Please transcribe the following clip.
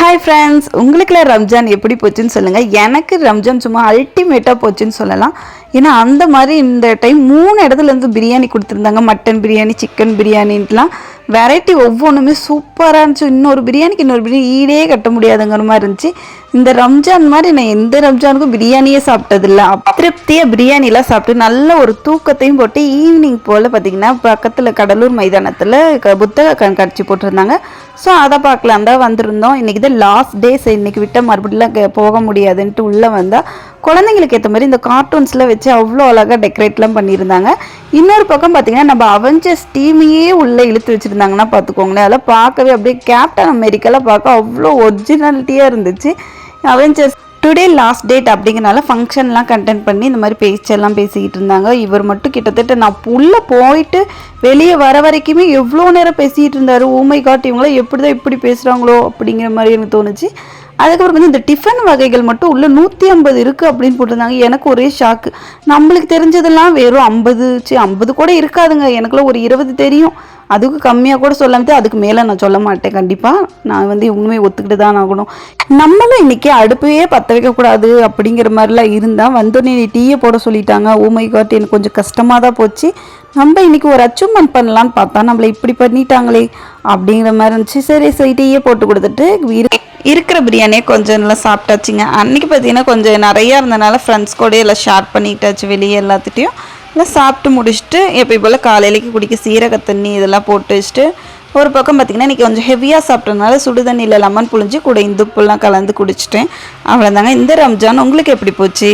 Hi friends உங்களுக்குலாம் ரம்ஜான் எப்படி போச்சுன்னு சொல்லுங்கள் எனக்கு ரம்ஜான் சும்மா அல்டிமேட்டாக போச்சுன்னு சொல்லலாம். ஏன்னா அந்த மாதிரி இந்த டைம் மூணு இடத்துல இருந்து பிரியாணி கொடுத்துருந்தாங்க. மட்டன் பிரியாணி சிக்கன் பிரியாணின்ட்டுலாம். வெரைட்டி ஒவ்வொன்றுமே சூப்பராக இருந்துச்சு. இன்னொரு பிரியாணிக்கு இன்னொரு பிரியாணி ஈடே கட்ட முடியாதுங்கிற மாதிரி இருந்துச்சு. இந்த ரம்ஜான் மாதிரி நான் எந்த ரம்ஜானுக்கும் பிரியாணியே சாப்பிட்டதில்ல. திருப்தியாக பிரியாணிலாம் சாப்பிட்டு நல்ல ஒரு தூக்கத்தையும் போட்டு ஈவினிங் போல் பார்த்தீங்கன்னா பக்கத்தில் கடலூர் மைதானத்தில் க- புத்தக கண்காட்சி போட்டிருந்தாங்க. ஸோ அதை பார்க்கலாம் தான் வந்திருந்தோம். இன்றைக்கி தான் லாஸ்ட் டேஸ் இன்றைக்கி விட்ட மறுபடியெலாம் போக முடியாதுன்ட்டு உள்ளே வந்தால் குழந்தைங்களுக்கு ஏற்ற மாதிரி இந்த கார்ட்டூன்ஸில் வச்சு அவ்வளோ அழகாக டெக்கரேட்லாம் பண்ணியிருந்தாங்க. இன்னொரு பக்கம் பார்த்தீங்கன்னா நம்ம அவெஞ்சர்ஸ் டீமையே உள்ளே இழுத்து வச்சுருந்தாங்கன்னா பார்த்துக்கோங்களேன் அதெல்லாம் பார்க்கவே அப்படியே கேப்டன் அமெரிக்காலாம் பார்க்க அவ்வளோ ஒரிஜினாலிட்டியாக இருந்துச்சு. அவெஞ்சர்ஸ் டுடே லாஸ்ட் டேட் அப்படிங்கிறனால ஃபங்க்ஷன்லாம் கண்டென்ட் பண்ணி இந்த மாதிரி பேச்செல்லாம் பேசிக்கிட்டு இருந்தாங்க. இவர் மட்டும் கிட்டத்தட்ட நான் உள்ளே போயிட்டு வெளியே வர வரைக்குமே எவ்வளோ நேரம் பேசிகிட்டு இருந்தார்? ஊமை oh காட் இவங்களாம் எப்படி தான் இப்படி பேசுகிறாங்களோ அப்படிங்கிற மாதிரி எனக்கு தோணுச்சு. அதுக்கப்புறம் வந்து இந்த டிஃபன் வகைகள் மட்டும் உள்ள நூற்றி ஐம்பது இருக்குது அப்படின்னு போட்டிருந்தாங்க. எனக்கு ஒரே ஷாக்கு நம்மளுக்கு தெரிஞ்சதெல்லாம் வெறும் ஐம்பது சி ஐம்பது கூட இருக்காதுங்க. எனக்குலாம் ஒரு இருபது தெரியும். அதுக்கு கம்மியாக கூட சொல்லாமte அதுக்கு மேலே நான் சொல்ல மாட்டேன். கண்டிப்பாக நான் வந்து இவங்களுமே ஒத்துக்கிட்டு தான் ஆகணும். நம்மளும் இன்றைக்கி அடுப்பையே பற்ற வைக்கக்கூடாது அப்படிங்கிற மாதிரிலாம் இருந்தால் வந்தோடனே நீ டீயை போட சொல்லிட்டாங்க. ஊமை காட்டு எனக்கு கொஞ்சம் கஷ்டமாக தான் போச்சு. நம்ம இன்னைக்கு ஒரு அச்சீவ்மெண்ட் பண்ணலான்னு பார்த்தா நம்மளை இப்படி பண்ணிட்டாங்களே அப்படிங்கிற மாதிரி இருந்துச்சு. சரி சரி டீயே போட்டு கொடுத்துட்டு வீடு இருக்கிற பிரியாணியை கொஞ்சம் நல்லா சாப்பிட்டாச்சுங்க. அன்னைக்கு பார்த்தீங்கன்னா கொஞ்சம் நிறையா இருந்தனால ஃப்ரெண்ட்ஸ் கூட எல்லாம் ஷேர் பண்ணிட்டாச்சு வெளியே எல்லாத்துட்டையும். எல்லாம் சாப்பிட்டு முடிச்சுட்டு எப்போ போல் காலையிலேக்கு குடிக்க சீரக தண்ணி இதெல்லாம் போட்டு வச்சுட்டு ஒரு பக்கம் பார்த்தீங்கன்னா இன்றைக்கி கொஞ்சம் ஹெவியாக சாப்பிட்டனால சுடு தண்ணியில் லெமன் புழிஞ்சு கூட இந்துப்புலாம் கலந்து குடிச்சிட்டேன். அவ்வளோதாங்க இந்த ரம்ஜான் உங்களுக்கு எப்படி போச்சு?